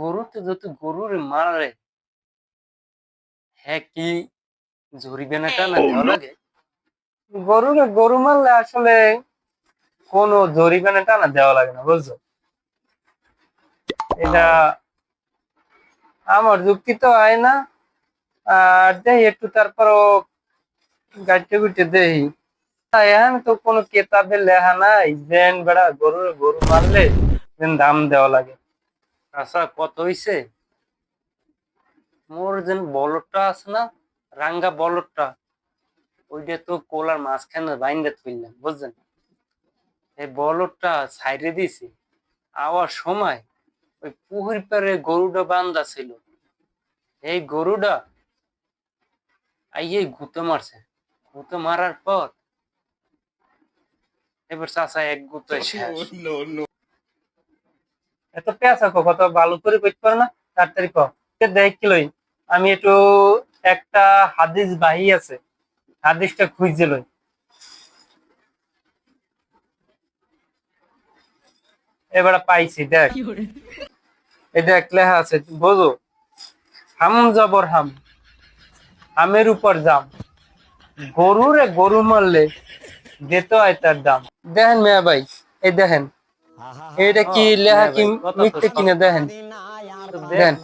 গরুতে যত গরুর মারে হ্যাঁ কি জরিমানাটা না দেওয়া লাগে? গরুরে গরু মারলে আসলে কোনো জরিমানাটা না দেওয়া লাগে না বুঝছ? এটা আমার যুক্তি তো হয় না আর যাই একটু তারপরও গাড়িতে গুটে দেই। এখন তো কোনো কেতাবে লেখা নাই যেন বেড়া গরু গরু মারলে যেন দাম দেওয়া লাগে। আচ্ছা কত হইছে? মোর যেন বলদটা আছে না, রাঙ্গা বলদটা, ওইটা তো কোলার মাঝখানে বাইন্দা তুললাম বুঝছেন? এই বলদটা সাইডে দিছি, আওয়ার সময় ওই পুকুর পারে গরুটা বান্ধা ছিল। এই গরুটা আইয়ে গুঁতো মারছে। গুঁতো মারার পর এবার চাচা এক গুঁতো. এত পেঁচা কত ভালো করে করতে পারে না তাড়াতাড়ি কো দেখ লই আমি একটু একটা হাদিস বাহি আছে হাদিসটা খুঁজে লই। এবারে পাইছি দেখ। এই দেখ লেখা আছে বোঝো। হাম জবর হাম হামের উপর জাম। গরুরে গরু মারলে যেতে হয় তার দাম। দেখেন মেয়া ভাই এই দেখেন এটা কি লেখা কি মিথ্যে কিনে দেখেন। দেখেন।